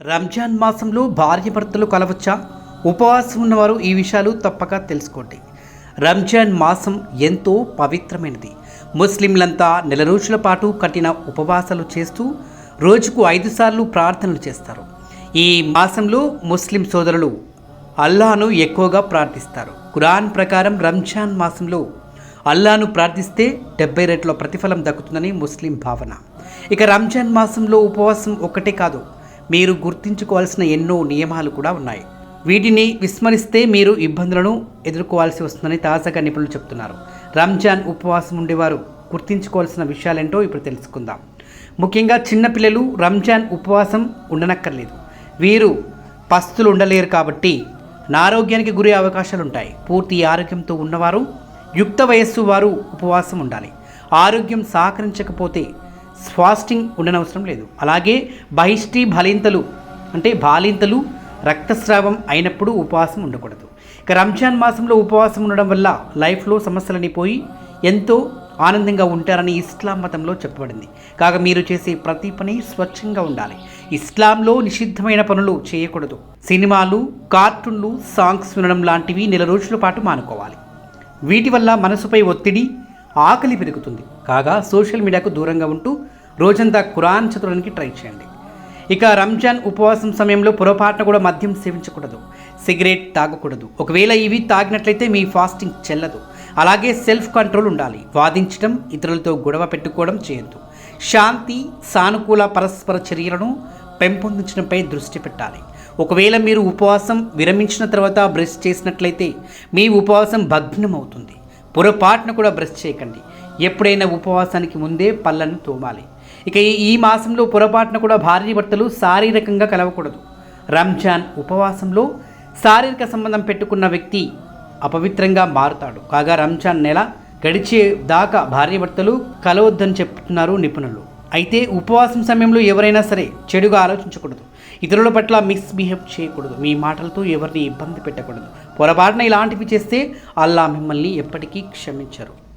రంజాన్ మాసంలో భార్య భర్తలు కలవచ్చా? ఉపవాసం ఉన్నవారు ఈ విషయాలు తప్పక తెలుసుకోండి. రంజాన్ మాసం ఎంతో పవిత్రమైనది. ముస్లింలంతా నెల రోజుల పాటు కఠిన ఉపవాసాలు చేస్తూ రోజుకు ఐదు సార్లు ప్రార్థనలు చేస్తారు. ఈ మాసంలో ముస్లిం సోదరులు అల్లాను ఎక్కువగా ప్రార్థిస్తారు. ఖురాన్ ప్రకారం రంజాన్ మాసంలో అల్లాను ప్రార్థిస్తే డెబ్బై రెట్ల ప్రతిఫలం దక్కుతుందని ముస్లిం భావన. ఇక రంజాన్ మాసంలో ఉపవాసం ఒక్కటే కాదు మీరు గుర్తించుకోవాల్సిన ఎన్నో నియమాలు కూడా ఉన్నాయి. వీటిని విస్మరిస్తే మీరు ఇబ్బందులను ఎదుర్కోవాల్సి వస్తుందని తాజాగా నిపుణులు చెప్తున్నారు. రంజాన్ ఉపవాసం ఉండేవారు గుర్తించుకోవాల్సిన విషయాలేంటో ఇప్పుడు తెలుసుకుందాం. ముఖ్యంగా చిన్నపిల్లలు రంజాన్ ఉపవాసం ఉండనక్కర్లేదు. వీరు పస్తులు ఉండలేరు కాబట్టి అనారోగ్యానికి గురే అవకాశాలు ఉంటాయి పూర్తి ఆరోగ్యంతో ఉన్నవారు యుక్త వయస్సు వారు ఉపవాసం ఉండాలి. ఆరోగ్యం సహకరించకపోతే ఫాస్టింగ్ ఉండనవసరం లేదు. అలాగే బహిష్టి బలింతలు అంటే బాలింతలు రక్తస్రావం అయినప్పుడు ఉపవాసం ఉండకూడదు. ఇక రంజాన్ మాసంలో ఉపవాసం ఉండడం వల్ల లైఫ్లో సమస్యలని పోయి ఎంతో ఆనందంగా ఉంటారని ఇస్లాం మతంలో చెప్పబడింది. కాగా మీరు చేసే ప్రతి పని స్వచ్ఛంగా ఉండాలి. ఇస్లాంలో నిషిద్ధమైన పనులు చేయకూడదు. సినిమాలు కార్టూన్లు సాంగ్స్ వినడం లాంటివి నెల రోజుల పాటు మానుకోవాలి. వీటి వల్ల మనసుపై ఒత్తిడి ఆకలి పెరుగుతుంది. కాగా సోషల్ మీడియాకు దూరంగా ఉంటూ రోజంతా ఖురాన్ చదవడానికి ట్రై చేయండి. ఇక రంజాన్ ఉపవాసం సమయంలో పొరపాటున కూడా మద్యం సేవించకూడదు. సిగరెట్ తాగకూడదు. ఒకవేళ ఇవి తాగినట్లయితే మీ ఫాస్టింగ్ చెల్లదు. అలాగే సెల్ఫ్ కంట్రోల్ ఉండాలి. వాదించడం ఇతరులతో గొడవ పెట్టుకోవడం చేయొద్దు. శాంతి సానుకూల పరస్పర చర్యలను పెంపొందించడంపై దృష్టి పెట్టాలి. ఒకవేళ మీరు ఉపవాసం విరమించిన తర్వాత బ్రష్ చేసినట్లయితే మీ ఉపవాసం భగ్నం అవుతుంది పొరపాటున కూడా బ్రష్ చేయకండి. ఎప్పుడైనా ఉపవాసానికి ముందే పళ్ళను తోమాలి. ఇక ఈ- మాసంలో పొరపాటున కూడా భార్య భర్తలు శారీరకంగా కలవకూడదు. రంజాన్ ఉపవాసంలో శారీరక సంబంధం పెట్టుకున్న వ్యక్తి అపవిత్రంగా మారుతాడు. కాగా రంజాన్ నెల గడిచే దాకా భార్యాభర్తలు కలవద్దని చెప్తున్నారు నిపుణులు. అయితే ఉపవాసం సమయంలో ఎవరైనా సరే చెడుగా ఆలోచించకూడదు. ఇతరుల పట్ల మిస్బిహేవ్ చేయకూడదు. మీ మాటలతో ఎవరిని ఇబ్బంది పెట్టకూడదు. పొరపాటున ఇలాంటివి చేస్తే అల్లా మిమ్మల్ని ఎప్పటికీ క్షమించరు.